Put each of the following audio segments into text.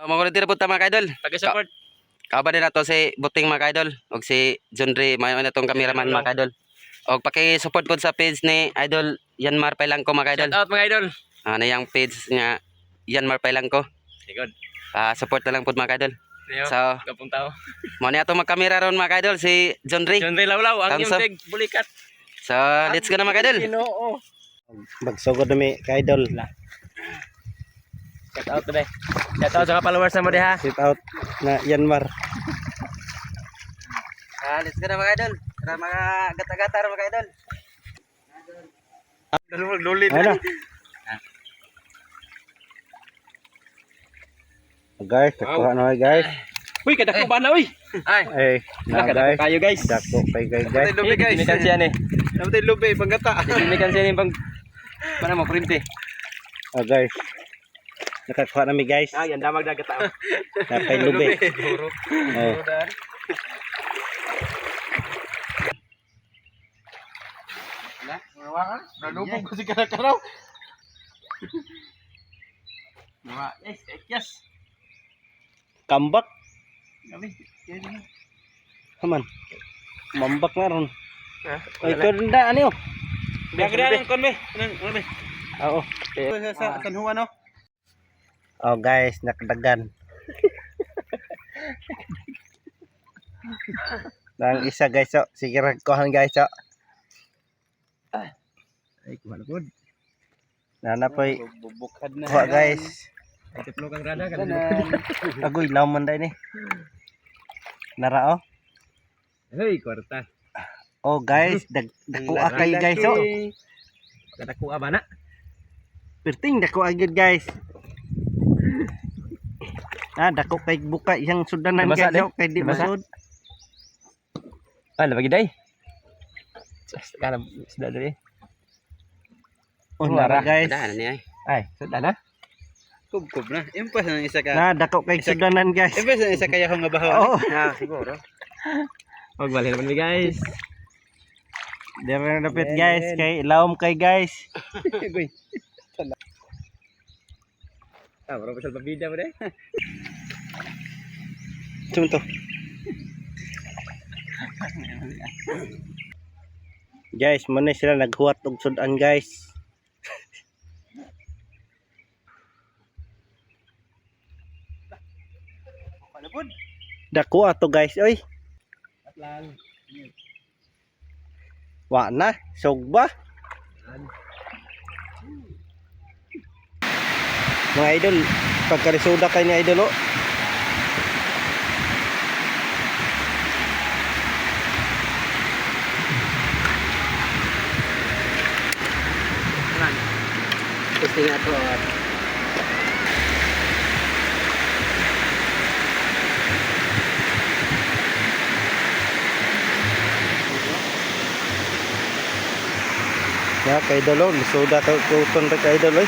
Mga tira po ta mga kaidol. Taga-support. Kaban din nato si Buting mga kaidol. Og si John Ray, mayo na tong cameraman mga kaidol. Og paki-support po sa page ni Idol Yanmar Pailangko mga kaidol. Shout out mga idol. Ano yung page niya Yanmar Pailangko. Sigod. Ah, support na lang po mga kaidol. So, Kapong tao. mo niya to magkamera ron mga kaidol si. John Ray Lawlaw. Ang yung tig bulikat. So, let's go na mga kaidol. Ginoo. Magsugod na mi ka idol. Shout out today. Shout out sa mga followers na mo di ha. Sit out na Yanmar. Ah, let's go na mga kaidol. Tara mga gata-gata ron, mga kaidol. Lulit. Ano? Guys, nakuha na guys. Uy, kadako ba na uy? Ay, Eh, na guys. kayo guys. Dako kay guys guys. Lubi guys. Dimikan siya ni. namatay lubi panggata. Dimikan siya ni pang Mana mo printe? Oh guys. Nakakuha na mi guys. Ah, yan damag dagat tao. Napay lubi. Oh. Nalubog ko si Karakaraw. Nawa, yes, yes. Kambak. Kami. Haman. Mambak na ron. Ha? Ay, kanda ano? Biagre kon be. Anong ano be? Oo. Sa San Juan no. Oh guys, nakadagan. Nang isa guys, oh. sige ragkuhan guys, oh. Ay, kuha na pod. Nana po, Bubukad na. kuha guys. Ay, tiplo kang rada. Agoy, naman day ni. Nara, oh. Hey, kwarta. Oh guys, dag dakuha kay guys, oh. Kadako ba na? Perting dako agad guys. Ah, dako kay buka yang sudanan de? oh. Kay di masud. Ah, labagi day. Kana sudah dari. Oh, Oh, nara guys. Ada niya. Ay, sudah na. Kubkub na. Impas na isa ka. Na dako kay sudanan guys. Impas na isa kaya akong nga bahaw. Oh, Ah, siguro. Wag balik naman guys. dire na dapat guys kay ilawom kay guys. Ah, bro, pasal pabida mo day. Cuma to. guys, mana sila naghuwat og sudan guys. Dako ato guys, oy. Wa na, sogba. Mga idol, pagkarisuda kay ni idol oh. Gusto nga to. Ya, kay lisuda ka kuton ra kay idol oy.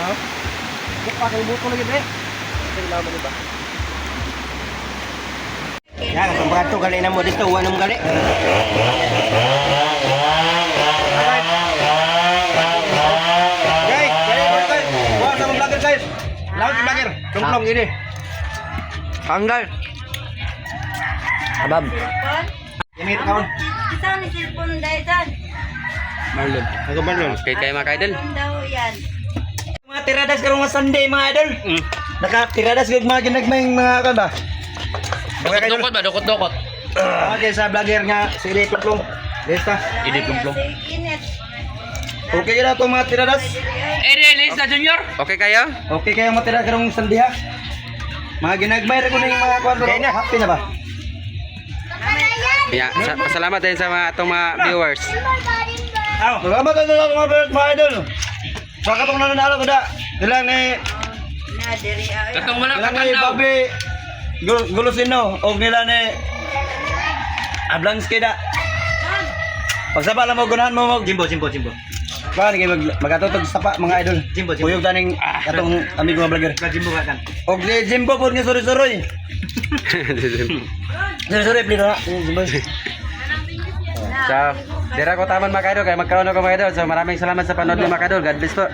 Mo? Oo. Bukpa kay buko lagi. Ito lang mo ba? Ya, katong barato gali na mo dito, wa nang gali. Guys, mo guys. Lawan si vlogger. Tumplong ini. Tanggal. Abab. Ini kawan. Isa ni cellphone dahil dyan. Marlon. Ako ba nun? Okay kayo mga. Anong daw yan? Mga tiradas karong Sunday mga idol. Mm. Naka tiradas gud mga ginagmayng mga kan ba? Dukot-dukot ba? Dukot-dukot. Okay sa vlogger nga si Ili Tumplong. Lista. Si Kinet. Okay kaya to mga tiradas. Eh, release na Junior. Okay kayo? Okay kayo mga tiradas karong Sunday ha. Mga ginagmay ko na yung mga kwan. Kaya na happy na ba? Yeah, sa pasalamat din sa mga atong mga viewers. Aw, salamat sa mga mga mga idol. Sa katong nananalo ko da. Ilang ni Na, diri ay. Katong wala Ilang ni Bobby Gul Gulusino o nila ni Ablanski da. Pagsaba lang mo gunahan mo mo Jimbo Jimbo Jimbo. Kuan kay mag magatutog sa pa mga idol. Jimbo, Jimbo. Kuyog taning katong amigo nga vlogger. Jimbo ka kan. Og si Jimbo po nga suri-suroy. Suri-suroy please na. Jimbo. So, dira ko taman mga kaidol kaya magkaroon ako mga. So maraming salamat sa panood niyo mga. God bless po.